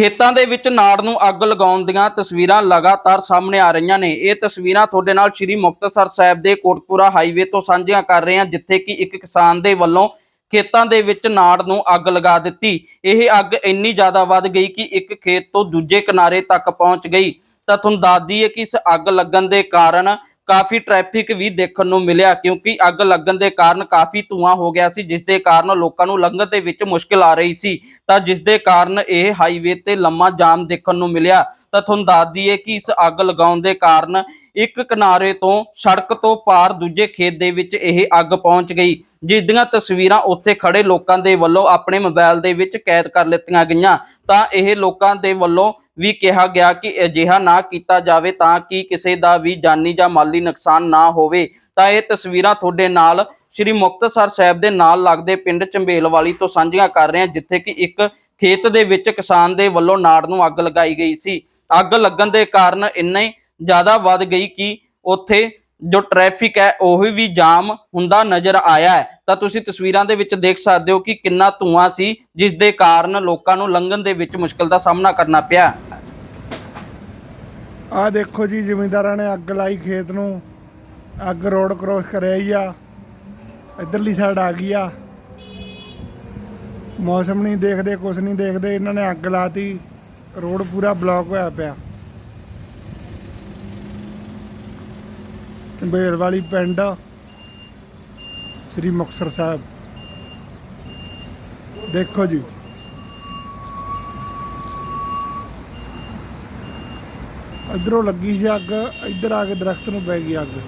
ਖੇਤਾਂ ਦੇ ਵਿੱਚ ਨਾੜ ਨੂੰ ਅੱਗ ਲਗਾਉਣ ਦੀਆਂ ਤਸਵੀਰਾਂ ਲਗਾਤਾਰ ਸਾਹਮਣੇ ਆ ਰਹੀਆਂ ਨੇ। ਇਹ ਤਸਵੀਰਾਂ ਤੁਹਾਡੇ ਨਾਲ ਸ੍ਰੀ ਮੁਕਤਸਰ ਸਾਹਿਬ ਦੇ ਕੋਟਪੂਰਾ ਹਾਈਵੇ ਤੋਂ ਸਾਂਝੀਆਂ ਕਰ ਰਹੇ ਹਾਂ, ਜਿੱਥੇ ਕਿ ਇੱਕ ਕਿਸਾਨ ਦੇ ਵੱਲੋਂ ਖੇਤਾਂ ਦੇ ਵਿੱਚ ਨਾੜ ਨੂੰ ਅੱਗ ਲਗਾ ਦਿੱਤੀ। ਇਹ ਅੱਗ ਇੰਨੀ ਜ਼ਿਆਦਾ ਵੱਧ ਗਈ ਕਿ ਇੱਕ ਖੇਤ ਤੋਂ ਦੂਜੇ ਕਿਨਾਰੇ ਤੱਕ ਪਹੁੰਚ ਗਈ। ਤਾਂ ਤੁਹਾਨੂੰ ਦੱਸ ਦਈਏ ਕਿ ਇਸ ਅੱਗ ਲੱਗਣ ਦੇ ਕਾਰਨ ਕਾਫੀ ਟ੍ਰੈਫਿਕ ਵੀ ਦੇਖਣ ਨੂੰ ਮਿਲਿਆ, ਕਿਉਂਕਿ ਅੱਗ ਲੱਗਣ ਦੇ ਕਾਰਨ ਕਾਫੀ ਧੂਆਂ ਹੋ ਗਿਆ ਸੀ ਜਿਸ ਦੇ ਕਾਰਨ ਲੋਕਾਂ ਨੂੰ ਲੰਘਣ ਦੇ ਵਿੱਚ ਮੁਸ਼ਕਲ ਆ ਰਹੀ ਸੀ। ਤਾਂ ਜਿਸ ਦੇ ਕਾਰਨ ਇਹ ਹਾਈਵੇ ਤੇ ਲੰਮਾ ਜਾਮ ਦੇਖਣ ਨੂੰ ਮਿਲਿਆ। ਤਾਂ ਤੁਹਾਨੂੰ ਦੱਸ ਦਈਏ ਕਿ ਇਸ ਅੱਗ ਲਗਾਉਣ ਦੇ ਕਾਰਨ ਇੱਕ ਕਿਨਾਰੇ ਤੋਂ ਸੜਕ ਤੋਂ ਪਾਰ ਦੂਜੇ ਖੇਤ ਦੇ ਵਿੱਚ ਇਹ ਅੱਗ ਪਹੁੰਚ ਗਈ। ਜਿਸ ਦੀਆਂ ਤਸਵੀਰਾਂ ਉੱਥੇ ਖੜੇ ਲੋਕਾਂ ਦੇ ਵੱਲੋਂ ਆਪਣੇ ਮੋਬਾਈਲ ਦੇ ਵਿੱਚ ਕੈਦ ਕਰ ਲਿੱਤੀਆਂ ਗਈਆਂ, ਤਾਂ ਇਹ ਲੋਕਾਂ ਦੇ ਵੱਲੋਂ ਵੀ ਕਿਹਾ ਗਿਆ ਕਿ ਅਜਿਹਾ ਨਾ ਕੀਤਾ ਜਾਵੇ ਤਾਂ ਕਿ ਕਿਸੇ ਦਾ ਵੀ ਜਾਨੀ ਜਾਂ ਮਾਲੀ ਨੁਕਸਾਨ ਨਾ ਹੋਵੇ। ਤਾਂ ਇਹ ਤਸਵੀਰਾਂ ਤੁਹਾਡੇ ਨਾਲ ਸ੍ਰੀ ਮੁਕਤਸਰ ਸਾਹਿਬ ਦੇ ਨਾਲ ਲੱਗਦੇ ਪਿੰਡ ਚੰਬੇਲਵਾਲੀ ਤੋਂ ਸਾਂਝੀਆਂ ਕਰ ਰਹੇ ਹਾਂ, ਜਿੱਥੇ ਕਿ ਇੱਕ ਖੇਤ ਦੇ ਵਿੱਚ ਕਿਸਾਨ ਦੇ ਵੱਲੋਂ ਨਾੜ ਨੂੰ ਅੱਗ ਲਗਾਈ ਗਈ ਸੀ। ਅੱਗ ਲੱਗਣ ਦੇ ਕਾਰਨ ਇੰਨੇ ਜ਼ਿਆਦਾ ਵੱਧ ਗਈ ਕਿ ਉੱਥੇ ਜੋ ਟ੍ਰੈਫਿਕ ਹੈ, ਉਹ ਵੀ ਜਾਮ ਹੁੰਦਾ ਨਜ਼ਰ ਆਇਆ ਹੈ। ਤਾਂ ਤੁਸੀਂ ਤਸਵੀਰਾਂ ਦੇ ਵਿੱਚ ਦੇਖ ਸਕਦੇ ਹੋ ਕਿ ਕਿੰਨਾ ਧੂਆਂ ਸੀ, ਜਿਸ ਦੇ ਕਾਰਨ ਲੋਕਾਂ ਨੂੰ ਲੰਘਣ ਦੇ ਵਿੱਚ ਮੁਸ਼ਕਲ ਦਾ ਸਾਹਮਣਾ ਕਰਨਾ ਪਿਆ। ਆ ਦੇਖੋ ਜੀ, ਜ਼ਿਮੀਂਦਾਰਾਂ ਨੇ ਅੱਗ ਲਾਈ ਖੇਤ ਨੂੰ। ਅੱਗ ਰੋਡ ਕ੍ਰੋਸ ਕਰਿਆ ਹੀ ਆ। ਇਧਰਲੀ ਸਾਈਡ ਆ ਗਈ ਆ। ਮੌਸਮ ਨਹੀਂ ਦੇਖਦੇ ਕੁਝ ਨਹੀਂ ਦੇਖਦੇ, ਇਹਨਾਂ ਨੇ ਅੱਗ ਲਾਤੀ। ਰੋਡ ਪੂਰਾ ਬਲੌਕ ਹੋਇਆ ਪਿਆ। ਚੰਬੇੜ ਵਾਲੀ ਪਿੰਡ ਸ੍ਰੀ ਮੁਕਤਸਰ ਸਾਹਿਬ। ਦੇਖੋ ਜੀ। ਇਧਰੋਂ ਲੱਗੀ ਸੀ ਅੱਗ, ਇੱਧਰ ਆ ਕੇ ਦਰਖਤ ਨੂੰ ਪੈ ਗਈ ਅੱਗ।